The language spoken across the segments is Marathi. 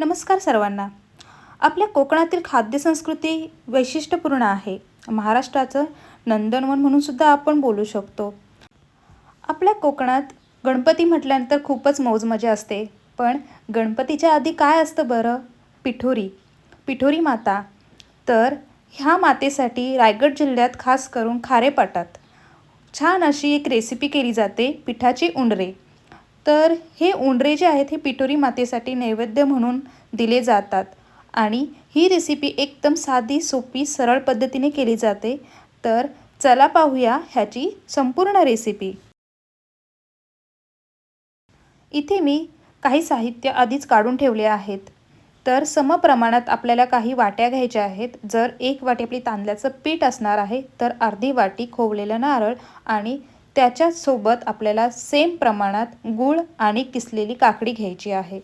नमस्कार सर्वांना. आपल्या कोकणातील खाद्यसंस्कृती वैशिष्ट्यपूर्ण आहे. महाराष्ट्राचं नंदनवन म्हणून सुद्धा आपण बोलू शकतो. आपल्या कोकणात गणपती म्हटल्यानंतर खूपच मौज मजा असते. पण गणपतीच्या आधी काय असतं बरं? पिठोरी. पिठोरी माता. तर ह्या मातेसाठी रायगड जिल्ह्यात खास करून खारेपाटात. छान अशी एक रेसिपी केली जाते पिठाची उंडरे. तर हे उंडरे जे आहेत हे पिटोरी मातेसाठी नैवेद्य म्हणून दिले जातात. आणि ही रेसिपी एकदम साधी सोपी सरळ पद्धतीने केली जाते. तर चला पाहूया ह्याची संपूर्ण रेसिपी इथे मी काही साहित्य आधीच काढून ठेवले आहेत. तर समप्रमाणात आपल्याला काही वाट्या घ्यायच्या आहेत. जर एक वाटी आपली तांदळाचं पीठ असणार आहे तर अर्धी वाटी खोवलेलं नारळ आणि त्याच्यासोबत आपल्याला सेम प्रमाणात गूळ आणि किसलेली काकडी घ्यायची आहे.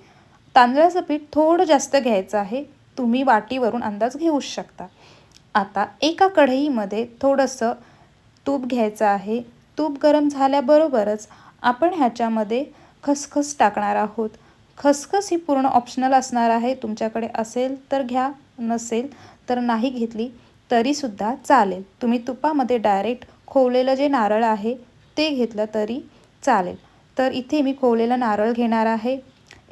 तांदळाचं पीठ थोडं जास्त घ्यायचं आहे. तुम्ही वाटीवरून अंदाज घेऊ शकता. आता एका कढईमध्ये थोडंसं तूप घ्यायचं आहे. तूप गरम झाल्याबरोबरच आपण ह्याच्यामध्ये खसखस टाकणार आहोत. खसखस ही पूर्ण ऑप्शनल असणार आहे. तुमच्याकडे असेल तर घ्या नसेल तर नाही घेतली तरीसुद्धा चालेल. तुम्ही तुपामध्ये डायरेक्ट खोवलेलं जे नारळ आहे ते घेतलं तरी चालेल. तर इथे मी खोवलेलं नारळ घेणार आहे.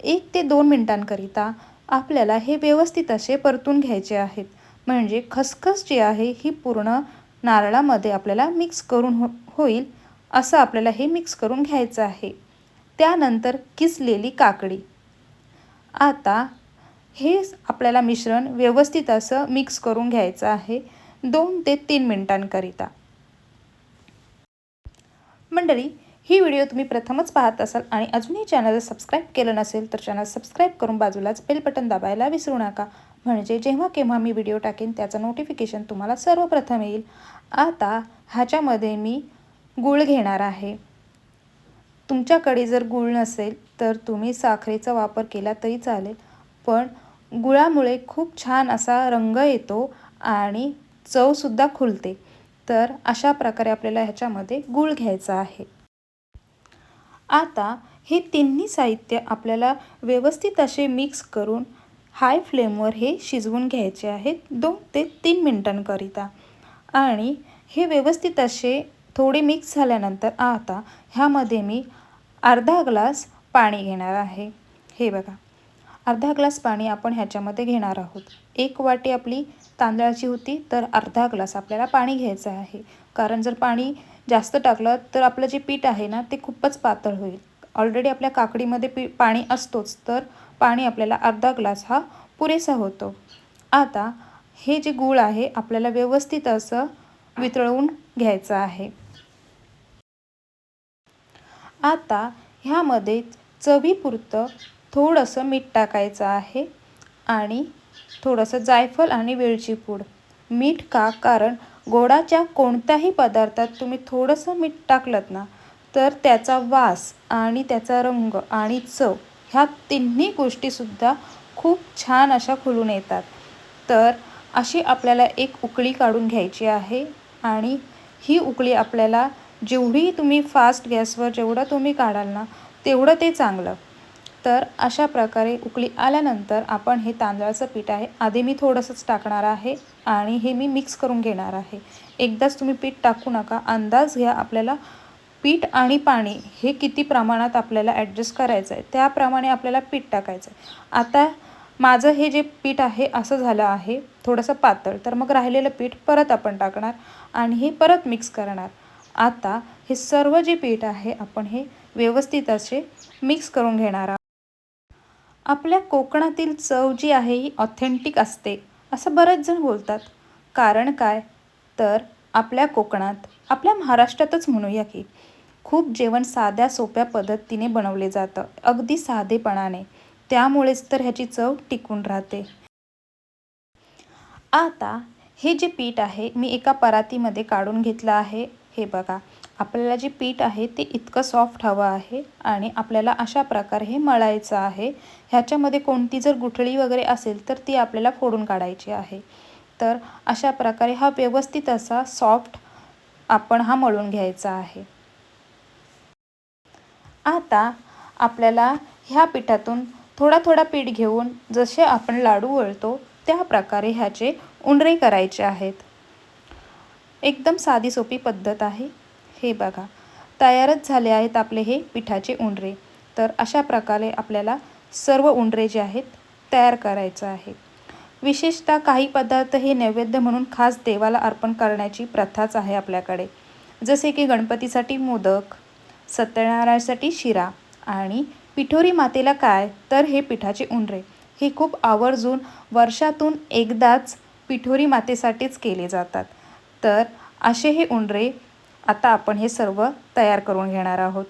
एक ते दोन मिनटांकरिता आपल्याला हे व्यवस्थित असे परतून घ्यायचे आहेत. म्हणजे खसखस जी आहे ही पूर्ण नारळामध्ये आपल्याला मिक्स करून हो होईल असं आपल्याला हे मिक्स करून घ्यायचं आहे. त्यानंतर किसलेली काकडी. आता हे आपल्याला मिश्रण व्यवस्थित असं मिक्स करून घ्यायचं आहे. दोन ते तीन मिनटांकरिता. मंडळी ही व्हिडिओ तुम्ही प्रथमच पाहत असाल आणि अजूनही चॅनल सबस्क्राईब केलं नसेल तर चॅनल सबस्क्राईब करून बाजूलाच बेल बटन दाबायला विसरू नका. म्हणजे जेव्हा केव्हा मी व्हिडिओ टाकेन त्याचं नोटिफिकेशन तुम्हाला सर्वप्रथम येईल. आता ह्याच्यामध्ये मी गूळ घेणार आहे. तुमच्याकडे जर गूळ नसेल तर तुम्ही साखरेचा वापर केला तरी चालेल. पण गुळामुळे खूप छान असा रंग येतो आणि चवसुद्धा खुलते. तर अशा प्रकारे आपल्याला ह्याच्यामध्ये गूळ घ्यायचा आहे. आता हे तिन्ही साहित्य आपल्याला व्यवस्थित असे मिक्स करून हाय फ्लेमवर हे शिजवून घ्यायचे आहेत दोन ते तीन मिनटांकरिता. आणि हे व्यवस्थित असे थोडे मिक्स झाल्यानंतर आता ह्यामध्ये मी अर्धा ग्लास पाणी घेणार आहे. हे बघा. अर्धा ग्लास पाणी आपण ह्याच्यामध्ये घेणार आहोत. एक वाटी आपली तांदळाची होती तर अर्धा ग्लास आपल्याला पाणी घ्यायचं आहे. कारण जर पाणी जास्त टाकलं तर आपलं जे पीठ आहे ना ते खूपच पातळ होईल. ऑलरेडी आपल्या काकडीमध्ये पी पाणी असतोच तर पाणी आपल्याला अर्धा ग्लास हा पुरेसा होतो. आता हे जे गूळ आहे आपल्याला व्यवस्थित असं वितळवून घ्यायचं आहे. आता ह्यामध्ये चवीपुरतं थोडंसं मीठ टाकायचं आहे आणि थोडंसं जायफळ आणि वेलची पूड. मीठ का? कारण गोडाच्या कोणत्याही पदार्थात तुम्ही थोडंसं मीठ टाकलं ना तर त्याचा वास आणि त्याचा रंग आणि चव ह्या तिन्ही गोष्टीसुद्धा खूप छान अशा खुलून येतात. तर अशी आपल्याला एक उकळी काढून घ्यायची आहे आणि ही उकळी आपल्याला जेवढी तुम्ही फास्ट गॅसवर जेवढं तुम्ही काढाल ना तेवढं ते चांगलं. तर अशा प्रकारे उकळी आल्यानंतर आपण हे तांदळाचं पीठ आहे आधी मी थोडंसंच टाकणार आहे आणि हे मी मिक्स करून घेणार आहे. एकदाच तुम्ही पीठ टाकू नका अंदाज घ्या आपल्याला पीठ आणि पाणी हे किती प्रमाणात आपल्याला ॲडजस्ट करायचं आहे त्याप्रमाणे आपल्याला पीठ टाकायचं आहे आता माझं हे जे पीठ आहे असं झालं आहे थोडंसं पातळ तर मग राहिलेलं पीठ परत आपण टाकणार आणि हे परत मिक्स करणार. आता हे सर्व जे पीठ आहे आपण हे व्यवस्थित असे मिक्स करून घेणार आहोत. आपल्या कोकणातील चव जी आहे ही ऑथेंटिक असते असं बरेच जण बोलतात. कारण काय? तर आपल्या कोकणात आपल्या महाराष्ट्रातच म्हणूया की खूप जेवण साध्या सोप्या पद्धतीने बनवले जातं अगदी साधेपणाने. त्यामुळेच तर ह्याची चव टिकून राहते. आता हे जे पीठ आहे मी एका परातीमध्ये काढून घेतलं आहे हे बघा. आपल्याला जे पीठ आहे ते इतकं सॉफ्ट हवं आहे आणि आपल्याला अशा प्रकारे हे मळायचं आहे. ह्याच्यामध्ये कोणती जर गुठळी वगैरे असेल तर ती आपल्याला फोडून काढायची आहे. तर अशा प्रकारे हा व्यवस्थित असा सॉफ्ट आपण हा मळून घ्यायचा आहे. आता आपल्याला ह्या पिठातून थोडा थोडा पीठ घेऊन जसे आपण लाडू वळतो त्या प्रकारे ह्याचे उंडरे करायचे आहेत. एकदम साधी सोपी पद्धत आहे. हे बघा. तयारच झाले आहेत आपले हे पिठाचे उंडरे. तर अशा प्रकारे आपल्याला सर्व उंडरे जे आहेत तयार करायचं आहे. विशेषतः काही पदार्थ हे नैवेद्य म्हणून खास देवाला अर्पण करण्याची प्रथाच आहे आपल्याकडे. जसे की गणपतीसाठी मोदक सत्यनारायणासाठी शिरा आणि पिठोरी मातेला काय? तर हे पिठाचे उंडरे. हे खूप आवर्जून वर्षातून एकदाच पिठोरी मातेसाठीच केले जातात. तर असे हे उंडरे आता आपण हे सर्व तयार करून घेणार आहोत.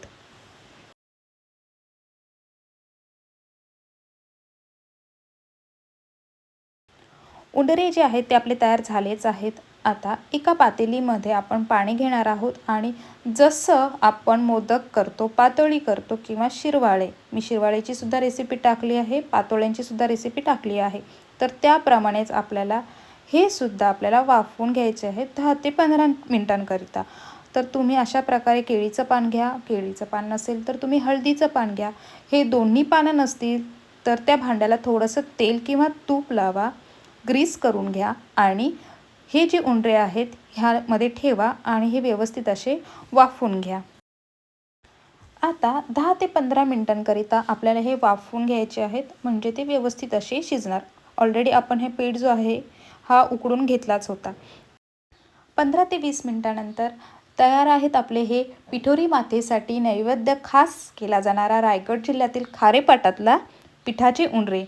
उंडरे जे आहेत ते आपले तयार झालेच आहेत. आता एका पातेलीमध्ये आपण पाणी घेणार आहोत आणि जसं आपण मोदक करतो पातोळी करतो किंवा शिरवाळे मी शिरवाळेची सुद्धा रेसिपी टाकली आहे पातोळ्यांची सुद्धा रेसिपी टाकली आहे. तर त्याप्रमाणेच आपल्याला हे सुद्धा आपल्याला वाफवून घ्यायचे आहे दहा ते पंधरा मिनिटांकरिता. तर तुम्ही अशा प्रकारे केळीचं पान घ्या. केळीचं पान नसेल तर तुम्ही हळदीचं पान घ्या. हे दोन्ही पानं नसतील तर त्या भांड्याला थोडंसं तेल किंवा तूप लावा. ग्रीस करून घ्या आणि हे जे उंडरे आहेत ह्यामध्ये ठेवा आणि हे व्यवस्थित असे वाफवून घ्या. आता दहा ते पंधरा मिनटांकरिता आपल्याला हे वाफवून घ्यायचे आहेत. म्हणजे ते व्यवस्थित असे शिजणार. ऑलरेडी आपण हे पीठ जो आहे हा उकडून घेतलाच होता. पंधरा ते वीस मिनटानंतर तयार आहेत आपले हे पिठोरी मातेसाठी नैवेद्य खास केला जाणारा रायगड जिल्ह्यातील खारेपाटातला पिठाचे उंडरे.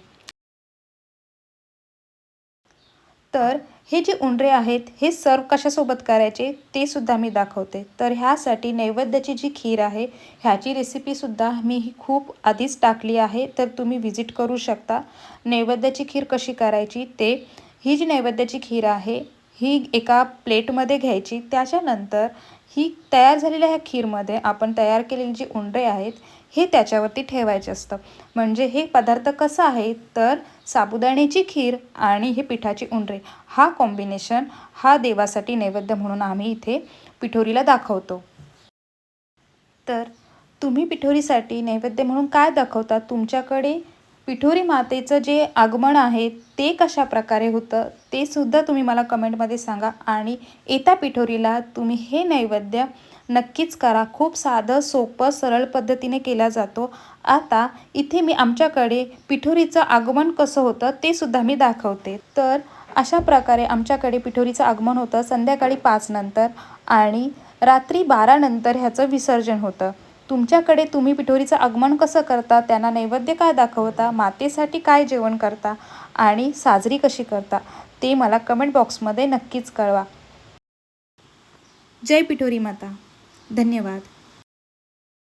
तर हे जे उंडरे आहेत हे सर्व कशासोबत करायचे ते सुद्धा मी दाखवते. तर ह्यासाठी नैवेद्याची जी खीर आहे ह्याची रेसिपीसुद्धा मी ही खूप आधीच टाकली आहे. तर तुम्ही व्हिजिट करू शकता. नैवेद्याची खीर कशी करायची ते ही जी नैवेद्याची खीर आहे ही एका प्लेटमध्ये घ्यायची. त्याच्यानंतर ही तयार झालेल्या ह्या खीरमध्ये आपण तयार केलेली जी उंडे आहेत हे त्याच्यावरती ठेवायचे असतं. म्हणजे हे पदार्थ कसं आहे तर साबुदाण्याची खीर आणि हे पिठाची उंडरे हा कॉम्बिनेशन हा देवासाठी नैवेद्य म्हणून आम्ही इथे पिठोरीला दाखवतो. तर तुम्ही पिठोरीसाठी नैवेद्य म्हणून काय दाखवता तुमच्याकडे? पिठोरी मातेचं जे आगमन आहे ते कशा प्रकारे होतं ते सुद्धा तुम्ही मला कमेंटमध्ये सांगा. आणि येत्या पिठोरीला तुम्ही हे नैवेद्य नक्कीच करा. खूप साधं सोपं सरळ पद्धतीने केला जातो. आता इथे मी आमच्याकडे पिठोरीचं आगमन कसं होतं ते सुद्धा मी दाखवते. तर अशा प्रकारे आमच्याकडे पिठोरीचं आगमन होतं संध्याकाळी पाचनंतर आणि रात्री बारानंतर ह्याचं विसर्जन होतं. तुमच्याकडे तुम्ही पिठोरीचं आगमन कसं करता त्यांना नैवेद्य काय दाखवता मातेसाठी काय जेवण करता आणि साजरी कशी करता ते मला कमेंट बॉक्समध्ये नक्कीच कळवा. जय पिठोरी माता. धन्यवाद.